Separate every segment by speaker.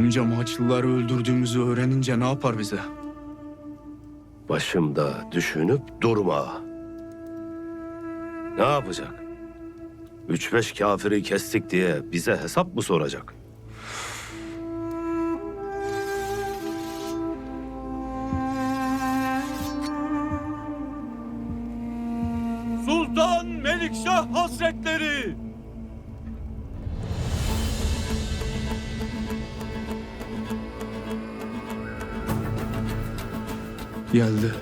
Speaker 1: Amcam Haçlıları öldürdüğümüzü öğrenince ne yapar bize?
Speaker 2: Başımda düşünüp durma. Ne yapacak? Üç beş kafiri kestik diye bize hesap mı soracak?
Speaker 3: Sultan Melikşah Hazretleri!
Speaker 1: Geldi.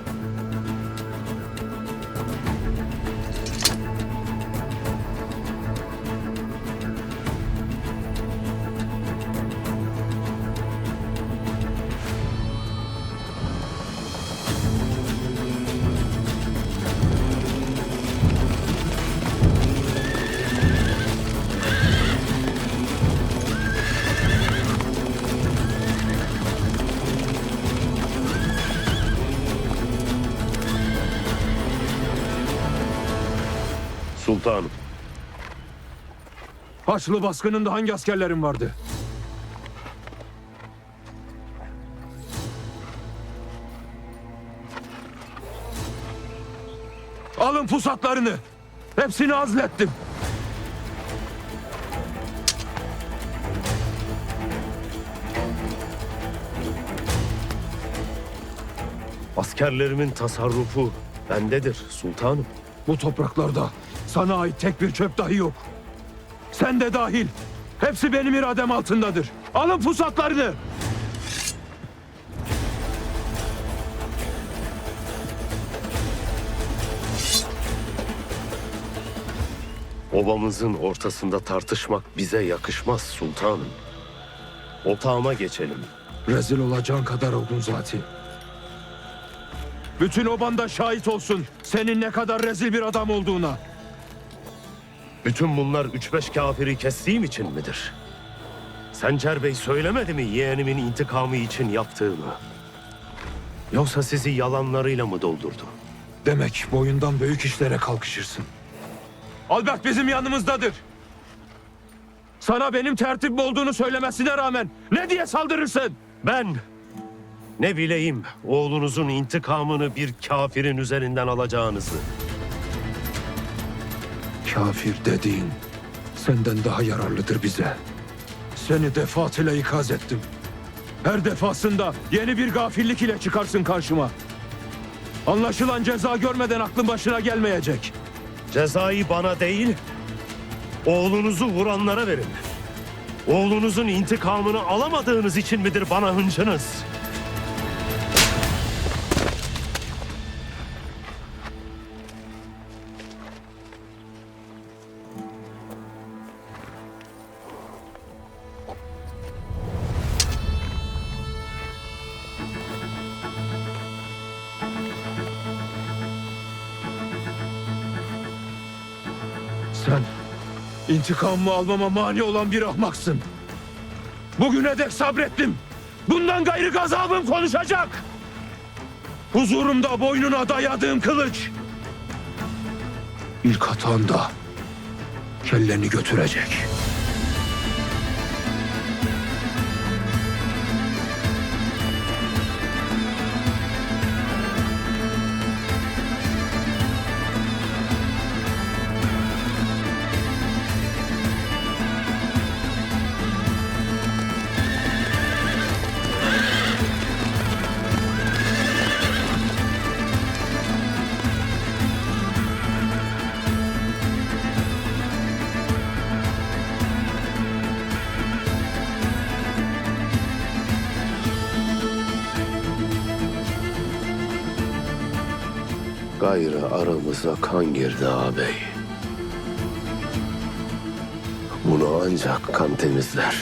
Speaker 2: Sultanım,
Speaker 4: Haçlı baskınında hangi askerlerin vardı? Alın pusatlarını. Hepsini azlettim.
Speaker 2: askerlerimin tasarrufu bendedir sultanım.
Speaker 4: Bu topraklarda sana ait tek bir çöp dahi yok. Sen de dahil. Hepsi benim iradem altındadır. Alın pusatlarını.
Speaker 2: Obamızın ortasında tartışmak bize yakışmaz sultanım. Otağıma geçelim.
Speaker 4: Rezil olacağın kadar oldun zaten. Bütün obanda şahit olsun senin ne kadar rezil bir adam olduğuna.
Speaker 2: Bütün bunlar üç beş kafiri kestiğim için midir? Sencer Bey söylemedi mi yeğenimin intikamı için yaptığımı? Yoksa sizi yalanlarıyla mı doldurdu?
Speaker 4: Demek boyundan büyük işlere kalkışırsın. Albert bizim yanımızdadır. Sana benim tertip olduğunu söylemesine rağmen ne diye saldırırsın?
Speaker 2: Ben ne bileyim oğlunuzun intikamını bir kafirin üzerinden alacağınızı.
Speaker 4: Kafir dediğin senden daha yararlıdır bize. Seni defaatıyla ikaz ettim. Her defasında yeni bir gafillik ile çıkarsın karşıma. Anlaşılan ceza görmeden aklın başına gelmeyecek.
Speaker 2: Cezayı bana değil, oğlunuzu vuranlara verin. Oğlunuzun intikamını alamadığınız için midir bana hıncınız?
Speaker 4: Sen intikamımı almama mani olan bir ahmaksın. Bugüne dek sabrettim. Bundan gayrı gazabım konuşacak. Huzurumda boynuna dayadığım kılıç. İlk hatanda kelleni götürecek.
Speaker 2: Gayrı aramıza kan girdi ağabey. Bunu ancak kan temizler.